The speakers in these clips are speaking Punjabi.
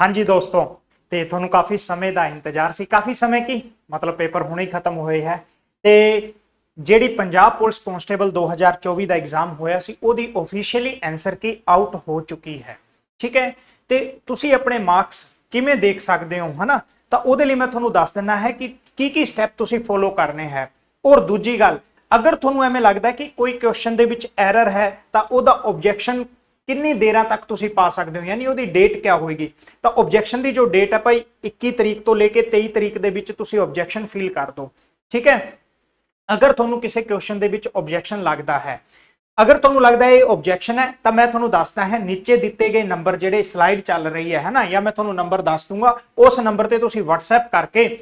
ਹਾਂਜੀ ਦੋਸਤੋ, ਤੇ ਤੁਹਾਨੂੰ ਕਾਫੀ ਸਮੇਂ ਦਾ ਇੰਤਜ਼ਾਰ ਸੀ। ਕਾਫੀ ਸਮੇਂ ਕੀ? ਮਤਲਬ ਪੇਪਰ ਹੁਣੇ ਹੀ ਖਤਮ ਹੋਏ ਹੈ। ਤੇ ਜਿਹੜੀ ਪੰਜਾਬ ਪੁਲਿਸ ਕਨਸਟੇਬਲ 2024 ਦਾ ਐਗਜ਼ਾਮ ਹੋਇਆ ਸੀ, ਉਹਦੀ ਆਫੀਸ਼ੀਅਲੀ ਆਨਸਰ ਕੀ ਆਊਟ ਹੋ ਚੁੱਕੀ ਹੈ। ਠੀਕ ਹੈ? ਤੇ ਤੁਸੀਂ ਆਪਣੇ ਮਾਰਕਸ ਕਿਵੇਂ ਦੇਖ ਸਕਦੇ ਹੋ, ਹਨਾ? ਤਾਂ ਉਹਦੇ ਲਈ ਮੈਂ ਤੁਹਾਨੂੰ ਦੱਸ ਦਿੰਨਾ ਹੈ ਕਿ ਕੀ ਕੀ ਸਟੈਪ ਤੁਸੀਂ ਫੋਲੋ ਕਰਨੇ ਹੈ। ਔਰ ਦੂਜੀ ਗੱਲ, ਅਗਰ ਤੁਹਾਨੂੰ ਐਵੇਂ ਲੱਗਦਾ ਕਿ ਕੋਈ ਕੁਐਸਚਨ ਦੇ ਵਿੱਚ ਐਰਰ ਹੈ, ਤਾਂ ਉਹਦਾ ਆਬਜੈਕਸ਼ਨ ਕਿੰਨੀ ਦੇਰਾਂ ਤੱਕ ਤੁਸੀਂ ਪਾ ਸਕਦੇ ਹੋ? ਯਾਨੀ ਉਹਦੀ ਡੇਟ ਕਿਆ ਹੋਏਗੀ? ਤਾਂ ਆਬਜੈਕਸ਼ਨ ਦੀ ਜੋ ਡੇਟ ਹੈ ਭਾਈ 21 ਤਰੀਕ ਤੋਂ ਲੈ ਕੇ 23 ਤਰੀਕ ਦੇ ਵਿੱਚ ਤੁਸੀਂ ਆਬਜੈਕਸ਼ਨ ਫੀਲ ਕਰ ਦਿਓ ਠੀਕ ਹੈ? ਅਗਰ ਤੁਹਾਨੂੰ ਕਿਸੇ ਕੁਐਸਚਨ ਦੇ ਵਿੱਚ ਆਬਜੈਕਸ਼ਨ ਲੱਗਦਾ ਹੈ, ਅਗਰ ਤੁਹਾਨੂੰ ਲੱਗਦਾ ਹੈ ਇਹ ਆਬਜੈਕਸ਼ਨ ਹੈ, ਤਾਂ ਮੈਂ ਤੁਹਾਨੂੰ ਦੱਸਦਾ ਹੈ, ਨੀਚੇ ਦਿੱਤੇ ਗਏ ਨੰਬਰ ਜਿਹੜੇ ਸਲਾਈਡ ਚੱਲ ਰਹੀ ਹੈ ਹੈ ਨਾ ਜਾਂ ਮੈਂ ਤੁਹਾਨੂੰ ਨੰਬਰ ਦੱਸ ਦੂੰਗਾ, ਉਸ ਨੰਬਰ ਤੇ ਤੁਸੀਂ WhatsApp ਕਰਕੇ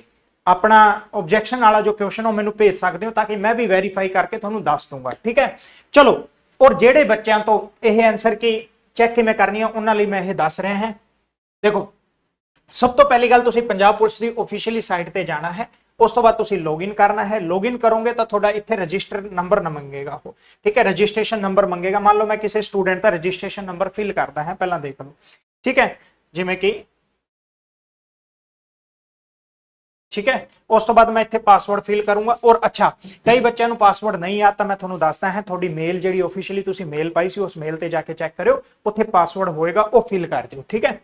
ਆਪਣਾ ਆਬਜੈਕਸ਼ਨ ਵਾਲਾ ਜੋ ਕੁਐਸਚਨ ਉਹ ਮੈਨੂੰ ਭੇਜ ਸਕਦੇ ਹੋ, ਤਾਂ ਕਿ ਮੈਂ ਵੀ ਵੈਰੀਫਾਈ ਕਰਕੇ ਤੁਹਾਨੂੰ ਦੱਸ ਦੂੰਗਾ। ਠੀਕ ਹੈ? ਚਲੋ ਔਰ ਜਿਹੜੇ ਬੱਚਿਆਂ ਤੋਂ ਇਹ ਆਨਸਰ ਕੀ ਚੈੱਕ ਕਿਵੇਂ ਕਰਨੀ ਹੈ ਉਹਨਾਂ ਲਈ ਮੈਂ ਇਹ ਦੱਸ ਰਿਹਾ ਹਾਂ। ਦੇਖੋ, ਸਭ ਤੋਂ ਪਹਿਲੀ ਗੱਲ ਤੁਸੀਂ ਪੰਜਾਬ ਪੁਲਿਸ ਦੀ ਆਫੀਸ਼ੀਅਲੀ ਸਾਈਟ ਤੇ ਜਾਣਾ ਹੈ। ਉਸ ਤੋਂ ਬਾਅਦ ਤੁਸੀਂ ਲੌਗਇਨ ਕਰਨਾ ਹੈ। ਲੌਗਇਨ ਕਰੋਗੇ ਤਾਂ ਤੁਹਾਡਾ ਇੱਥੇ ਰਜਿਸਟਰ ਨੰਬਰ ਨਾ ਮੰਗੇਗਾ ਉਹ। ਠੀਕ ਹੈ ਰਜਿਸਟ੍ਰੇਸ਼ਨ ਨੰਬਰ ਮੰਗੇਗਾ। ਮੰਨ ਲਓ ਮੈਂ ਕਿਸੇ ਸਟੂਡੈਂਟ ਦਾ ਰਜਿਸਟ੍ਰੇਸ਼ਨ ਨੰਬਰ ਫਿਲ ਕਰਦਾ ਹਾਂ, ਪਹਿਲਾਂ ਦੇਖ ਲਓ। ਠੀਕ ਹੈ, ਜਿਵੇਂ ਕਿ ਠੀਕ ਹੈ ਉਸ ਤੋਂ ਬਾਅਦ ਮੈਂ ਇੱਥੇ ਪਾਸਵਰਡ ਫਿਲ ਕਰੂੰਗਾ ਔਰ ਅੱਛਾ ਕਈ ਬੱਚਿਆਂ ਨੂੰ ਪਾਸਵਰਡ ਨਹੀਂ ਆ ਤਾਂ ਮੈਂ ਤੁਹਾਨੂੰ ਦੱਸਦਾ ਹਾਂ ਤੁਹਾਡੀ ਮੇਲ ਜਿਹੜੀ ਆਫੀਸ਼ੀਅਲੀ ਤੁਸੀਂ ਮੇਲ ਪਾਈ ਸੀ ਉਸ ਮੇਲ ਤੇ ਜਾ ਕੇ ਚੈੱਕ ਕਰਿਓ ਉੱਥੇ ਪਾਸਵਰਡ ਹੋਏਗਾ ਉਹ ਫਿਲ ਕਰ ਦਿਓ ਠੀਕ ਹੈ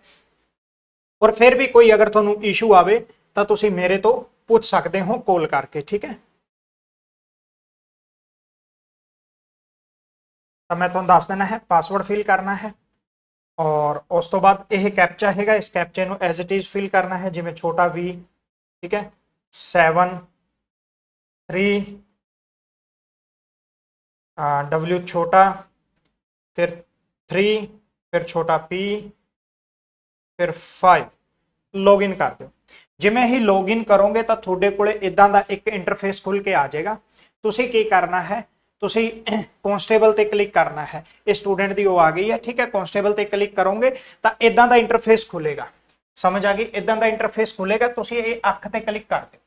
ਔਰ ਫਿਰ ਵੀ ਕੋਈ ਅਗਰ ਤੁਹਾਨੂੰ ਇਸ਼ੂ ਆਵੇ ਤਾਂ ਤੁਸੀਂ ਮੇਰੇ ਤੋਂ ਪੁੱਛ ਸਕਦੇ ਹੋ ਕਾਲ ਕਰਕੇ ਠੀਕ ਹੈ ਤਾਂ ਮੈਂ ਤੁਹਾਨੂੰ ਦੱਸ ਦੇਣਾ ਹੈ ਪਾਸਵਰਡ ਫਿਲ ਕਰਨਾ ਹੈ ਔਰ ਉਸ ਤੋਂ ਬਾਅਦ ਇਹ ਕੈਪਚਾ ਹੈਗਾ ਇਸ ਕੈਪਚੇ ਨੂੰ ਐਜ਼ ਇਟ ਇਜ਼ ਫਿਲ ਕਰਨਾ ਹੈ ਜਿਵੇਂ ਛੋਟਾ v ਠੀਕ ਹੈ? 7 3 w ਛੋਟਾ, ਫਿਰ 3 ਫਿਰ ਛੋਟਾ p, ਫਿਰ 5 ਲੌਗਇਨ ਕਰ ਦਿਓ। ਜਿਵੇਂ ਹੀ ਲੌਗਇਨ ਕਰੋਗੇ ਤਾਂ ਤੁਹਾਡੇ ਕੋਲੇ ਇਦਾਂ ਦਾ ਇੱਕ ਇੰਟਰਫੇਸ ਖੁੱਲ ਕੇ ਆ ਜਾਏਗਾ। ਤੁਸੀਂ ਕੀ ਕਰਨਾ ਹੈ? ਤੁਸੀਂ ਕਨਸਟੇਬਲ ਤੇ ਕਲਿੱਕ ਕਰਨਾ ਹੈ। ਇਹ ਸਟੂਡੈਂਟ ਦੀ ਉਹ ਆ ਗਈ ਹੈ। ਠੀਕ ਹੈ? ਕਨਸਟੇਬਲ ਤੇ ਕਲਿੱਕ ਕਰੋਗੇ ਤਾਂ ਇਦਾਂ ਦਾ ਇੰਟਰਫੇਸ ਖੁੱਲੇਗਾ ਸਮਝ ਆ ਗਈ? ਇਦਾਂ ਦਾ ਇੰਟਰਫੇਸ ਖੁੱਲੇਗਾ ਤੁਸੀਂ ਇਹ ਅੱਖ ਤੇ ਕਲਿੱਕ ਕਰ ਦਿਓ।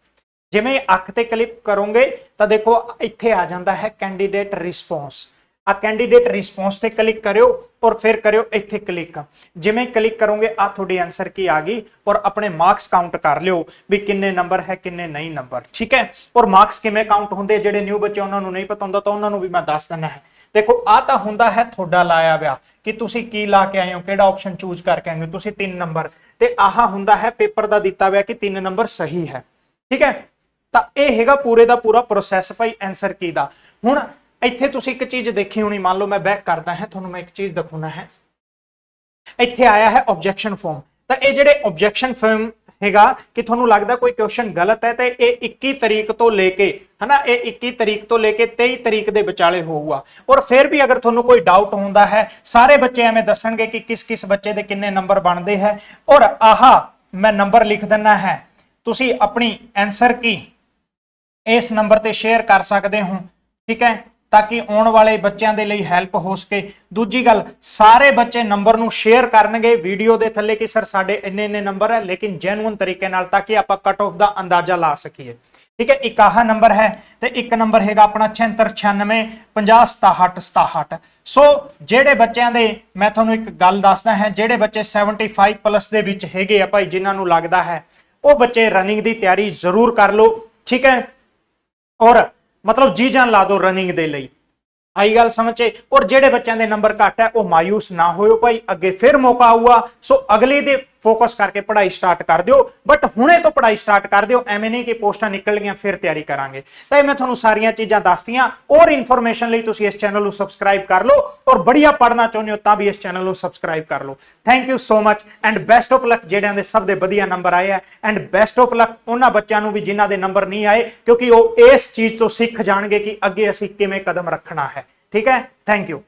ਜਿਵੇਂ ਇਹ ਅੱਖ ਤੇ ਕਲਿੱਕ ਕਰੋਗੇ, ਤਾਂ ਦੇਖੋ, ਇੱਥੇ ਆ ਜਾਂਦਾ ਹੈ ਕੈਂਡੀਡੇਟ ਰਿਸਪੌਂਸ ਆ ਕੈਂਡੀਡੇਟ ਰਿਸਪੌਂਸ ਤੇ ਕਲਿੱਕ ਕਰਿਓ ਔਰ ਫਿਰ ਕਰਿਓ ਇੱਥੇ ਕਲਿੱਕ ਜਿਵੇਂ ਕਲਿੱਕ ਕਰੋਗੇ ਆ ਤੁਹਾਡੀ ਆਨਸਰ ਕੀ ਆ ਗਈ? ਔਰ ਆਪਣੇ ਮਾਰਕਸ ਕਾਊਂਟ ਕਰ ਲਿਓ ਵੀ ਕਿੰਨੇ ਨੰਬਰ ਹੈ, ਕਿੰਨੇ ਨਹੀਂ ਨੰਬਰ ਠੀਕ ਹੈ? ਔਰ ਮਾਰਕਸ ਕਿਵੇਂ ਕਾਊਂਟ ਹੁੰਦੇ? ਜਿਹੜੇ ਨਿਊ ਬੱਚੇ ਉਹਨਾਂ ਨੂੰ ਨਹੀਂ ਪਤਾ ਹੁੰਦਾ, ਤਾਂ ਉਹਨਾਂ ਨੂੰ ਵੀ ਮੈਂ ਦੱਸ ਦਿੰਦਾ ਹੈ। ਦੇਖੋ ਆ ਤਾਂ ਹੁੰਦਾ ਹੈ ਤੁਹਾਡਾ ਲਾਇਆ ਵਿਆ ਕਿ ਤੁਸੀਂ ਕੀ ਲਾ ਕੇ ਆਏ ਹੋ, ਕਿਹੜਾ ਆਪਸ਼ਨ ਚੂਜ਼ ਕਰਕੇ ਆਏ ਹੋ? ਤੁਸੀਂ 3 ਨੰਬਰ ਤੇ ਆਹ ਹੁੰਦਾ ਹੈ, ਪੇਪਰ ਦਾ ਦਿੱਤਾ ਹੋਇਆ ਕਿ 3 ਨੰਬਰ ਸਹੀ ਹੈ। ਠੀਕ ਹੈ? ਤਾਂ ਇਹ ਹੈਗਾ ਪੂਰੇ ਦਾ ਪੂਰਾ ਪ੍ਰੋਸੈਸ ਭਾਈ ਆਨਸਰ ਕੀ ਦਾ? ਹੁਣ ਇੱਥੇ ਤੁਸੀਂ ਇੱਕ ਚੀਜ਼ ਦੇਖੀ ਹੋਣੀ, ਮੰਨ ਲਓ ਮੈਂ ਬੈਕ ਕਰਦਾ ਹਾਂ, ਤੁਹਾਨੂੰ ਮੈਂ ਇੱਕ ਚੀਜ਼ ਦਿਖਾਉਣਾ ਹੈ। ਇੱਥੇ ਆਇਆ ਹੈ ਆਬਜੈਕਸ਼ਨ ਫਾਰਮ ਤਾਂ ਇਹ ਜਿਹੜੇ ਆਬਜੈਕਸ਼ਨ ਫਾਰਮ ਹੈਗਾ ਕਿ ਤੁਹਾਨੂੰ ਲੱਗਦਾ ਕੋਈ ਕੁਐਸਚਨ ਗਲਤ ਹੈ ਤੇ ਇਹ 21 ਤਰੀਕ ਤੋਂ ਲੈ ਕੇ, ਹਨਾ, ਇਹ 21 ਤਰੀਕ ਤੋਂ ਲੈ ਕੇ 23 ਤਰੀਕ ਦੇ ਵਿਚਾਲੇ ਹੋਊਗਾ। ਔਰ ਫਿਰ ਵੀ ਅਗਰ ਤੁਹਾਨੂੰ ਕੋਈ ਡਾਊਟ ਹੁੰਦਾ ਹੈ, ਸਾਰੇ ਬੱਚੇ ਐਵੇਂ ਦੱਸਣਗੇ ਕਿ ਕਿਸ ਕਿਸ ਬੱਚੇ ਦੇ ਕਿੰਨੇ ਨੰਬਰ ਬਣਦੇ ਹੈ। ਔਰ ਆਹਾ, ਮੈਂ ਨੰਬਰ ਲਿਖ ਦਿੰਨਾ ਹੈ। ਤੁਸੀਂ ਆਪਣੀ ਆਨਸਰ ਕੀ ਇਸ ਨੰਬਰ ਤੇ ਸ਼ੇਅਰ ਕਰ ਸਕਦੇ ਹੋ। ਠੀਕ ਹੈ? ਤਾਂ ਕਿ ਆਉਣ ਵਾਲੇ ਬੱਚਿਆਂ ਦੇ ਲਈ ਹੈਲਪ ਹੋ ਸਕੇ। ਦੂਜੀ ਗੱਲ, ਸਾਰੇ ਬੱਚੇ ਨੰਬਰ ਨੂੰ ਸ਼ੇਅਰ ਕਰਨਗੇ। ਵੀਡੀਓ ਦੇ ਥੱਲੇ ਕਿ ਸਰ ਸਾਡੇ ਇੰਨੇ ਇੰਨੇ ਨੰਬਰ ਹੈ, ਲੇਕਿਨ ਜੈਨੂਇਨ ਤਰੀਕੇ ਨਾਲ ਤਾਂ ਕਿ ਆਪਾਂ ਕਟ ਆਫ ਦਾ ਅੰਦਾਜ਼ਾ ਲਾ ਸਕੀਏ। ਠੀਕ ਹੈ, ਇੱਕ ਆਹ ਨੰਬਰ ਹੈ ਤੇ ਇੱਕ ਨੰਬਰ ਹੈਗਾ ਆਪਣਾ 7696 50 67 67 ਸੋ ਜਿਹੜੇ ਬੱਚਿਆਂ ਦੇ ਮੈਂ ਤੁਹਾਨੂੰ ਇੱਕ ਗੱਲ ਦੱਸਦਾ ਹੈ, ਜਿਹੜੇ ਬੱਚੇ 75 ਪਲੱਸ ਦੇ ਵਿੱਚ ਹੈਗੇ ਆ ਭਾਈ, ਜਿਨ੍ਹਾਂ ਨੂੰ ਲੱਗਦਾ ਹੈ, ਉਹ ਬੱਚੇ ਰਨਿੰਗ ਦੀ ਤਿਆਰੀ ਜ਼ਰੂਰ ਕਰ ਲਓ। ਠੀਕ ਹੈ, ਔਰ ਮਤਲਬ ਜੀ ਜਾਨ ਲਾ ਦਿਓ ਰਨਿੰਗ ਦੇ ਲਈ। ਆਈ ਗੱਲ ਸਮਝੇ? ਔਰ ਜਿਹੜੇ ਬੱਚਿਆਂ ਦੇ ਨੰਬਰ ਘੱਟ ਹੈ, ਉਹ ਮਾਇੂਸ ਨਾ ਹੋਇਓ ਭਾਈ। ਅੱਗੇ ਫਿਰ ਮੌਕਾ ਆਊਗਾ। ਸੋ ਅਗਲੇ ਦੇ ਫੋਕਸ ਕਰਕੇ ਪੜ੍ਹਾਈ ਸਟਾਰਟ ਕਰ ਦਿਓ। ਬਟ ਹੁਣੇ ਤੋਂ ਪੜ੍ਹਾਈ ਸਟਾਰਟ ਕਰ ਦਿਓ। ਐਵੇਂ ਨਹੀਂ ਕਿ ਪੋਸਟਾਂ ਨਿਕਲ ਗਈਆਂ, ਫਿਰ ਤਿਆਰੀ ਕਰਾਂਗੇ। ਤਾਂ ਇਹ ਮੈਂ ਤੁਹਾਨੂੰ ਸਾਰੀਆਂ ਚੀਜ਼ਾਂ ਦੱਸਤੀਆਂ। ਔਰ ਇਨਫੋਰਮੇਸ਼ਨ ਲਈ ਤੁਸੀਂ ਇਸ ਚੈਨਲ ਨੂੰ ਸਬਸਕ੍ਰਾਈਬ ਕਰ ਲਓ ਔਰ ਬੜੀਆ ਪੜ੍ਹਨਾ ਚਾਹੁੰਦੇ ਹੋ ਤਾਂ ਵੀ ਇਸ ਚੈਨਲ ਨੂੰ ਸਬਸਕ੍ਰਾਈਬ ਕਰ ਲਓ। Thank you so much and best of luck ਜਿਹੜਿਆਂ ਦੇ ਸਭ ਦੇ ਵਧੀਆ ਨੰਬਰ ਆਏ ਆ। ਐਂਡ ਬੈਸਟ ਆਫ ਲੱਕ ਉਹਨਾਂ ਬੱਚਿਆਂ ਨੂੰ ਵੀ ਜਿਨ੍ਹਾਂ ਦੇ ਨੰਬਰ ਨਹੀਂ ਆਏ, ਕਿਉਂਕਿ ਉਹ ਇਸ ਚੀਜ਼ ਤੋਂ ਸਿੱਖ ਜਾਣਗੇ ਕਿ ਅੱਗੇ ਅਸੀਂ ਕਿਵੇਂ ਕਦਮ ਰੱਖਣਾ ਹੈ। ਠੀਕ ਹੈ? Thank you